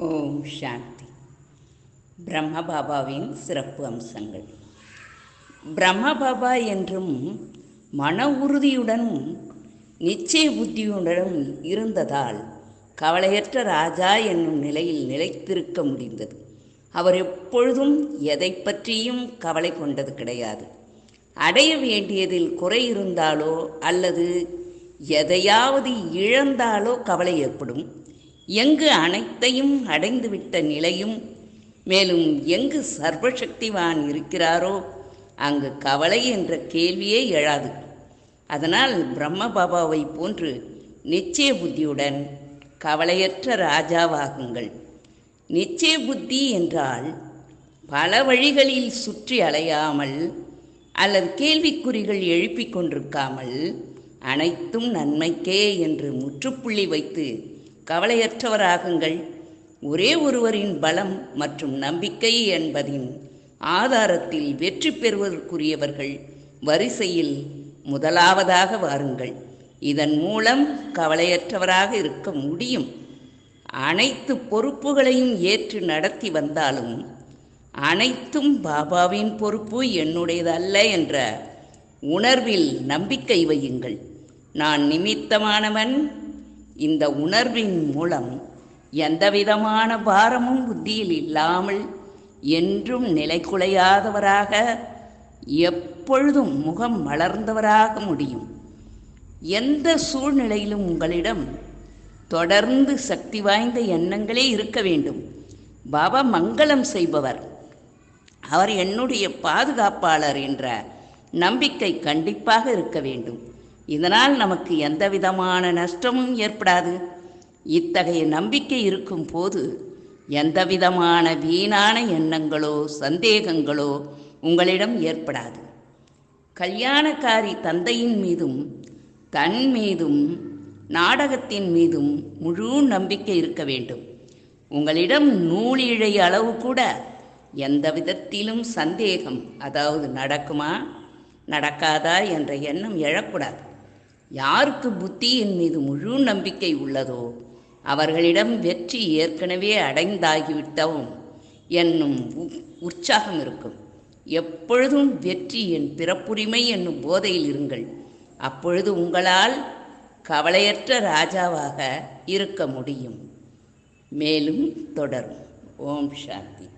ஓம் சாந்தி. பிரம்ம பாபாவின் சிறப்பு அம்சங்கள். பிரம்ம பாபா என்றும் மன உறுதியுடனும் நிச்சய புத்தியுடனும் இருந்ததால் கவலையற்ற ராஜா என்னும் நிலையில் நிலைத்திருக்க முடிந்தது. அவர் எப்பொழுதும் எதை பற்றியும் கவலை கொண்டது கிடையாது. அடைய வேண்டியதில் குறை இருந்தாலோ அல்லது எதையாவது இழந்தாலோ கவலை ஏற்படும். எங்கு அனைத்தையும் அடைந்துவிட்ட நிலையும் மேலும் எங்கு சர்வசக்திவான் இருக்கிறாரோ அங்கு கவலை என்ற கேள்வியே எழாது. அதனால் பிரம்ம பாபாவை போன்று நிச்சய புத்தியுடன் கவலையற்ற ராஜாவாகுங்கள். நிச்சய புத்தி என்றால் பல வழிகளில் சுற்றி அலையாமல் அல்லது கேள்விக்குறிகள் எழுப்பிக் கொண்டிருக்காமல் அனைத்தும் நன்மைக்கே என்று முற்றுப்புள்ளி வைத்து கவலையற்றவராகுங்கள். ஒரே ஒருவரின் பலம் மற்றும் நம்பிக்கை என்பதின் ஆதாரத்தில் வெற்றி பெறுவதற்குரியவர்கள் வரிசையில் முதலாவதாக வாருங்கள். இதன் மூலம் கவலையற்றவராக இருக்க முடியும். அனைத்து பொறுப்புகளையும் ஏற்று நடத்தி வந்தாலும் அனைத்தும் பாபாவின் பொறுப்பு என்னுடையதல்ல என்ற உணர்வில் நம்பிக்கை வையுங்கள். நான் நிமித்தமானவன் இந்த உணர்வின் மூலம் எந்தவிதமான பாரமும் புத்தியில் இல்லாமல் என்றும் நிலைக்குலையாதவராக எப்பொழுதும் முகம் மலர்ந்தவராக முடியும். எந்த சூழ்நிலையிலும் உங்களிடம் தொடர்ந்து சக்தி வாய்ந்த எண்ணங்களே இருக்க வேண்டும். பாபா மங்களம் செய்பவர். அவர் என்னுடைய பாதுகாப்பாளர் என்ற நம்பிக்கை கண்டிப்பாக இருக்க வேண்டும். இதனால் நமக்கு எந்த விதமான நஷ்டமும் ஏற்படாது. இத்தகைய நம்பிக்கை இருக்கும் போது எந்த விதமான வீணான எண்ணங்களோ சந்தேகங்களோ உங்களிடம் ஏற்படாது. கல்யாணக்காரி தந்தையின் மீதும் தன் மீதும் நாடகத்தின் மீதும் முழு நம்பிக்கை இருக்க வேண்டும். உங்களிடம் நூலிழை அளவு கூட எந்த விதத்திலும் சந்தேகம் அதாவது நடக்குமா நடக்காதா என்ற எண்ணம் எழக்கூடாது. யாருக்கு புத்தியின் மீது முழு நம்பிக்கை உள்ளதோ அவர்களிடம் வெற்றி ஏற்கனவே அடைந்தாகிவிட்டவும் என்னும் உற்சாகம் இருக்கும். எப்பொழுதும் வெற்றி என் பிறப்புரிமை என்னும் போதையில் இருங்கள். அப்பொழுது உங்களால் கவலையற்ற ராஜாவாக இருக்க முடியும். மேலும் தொடரும். ஓம் சாந்தி.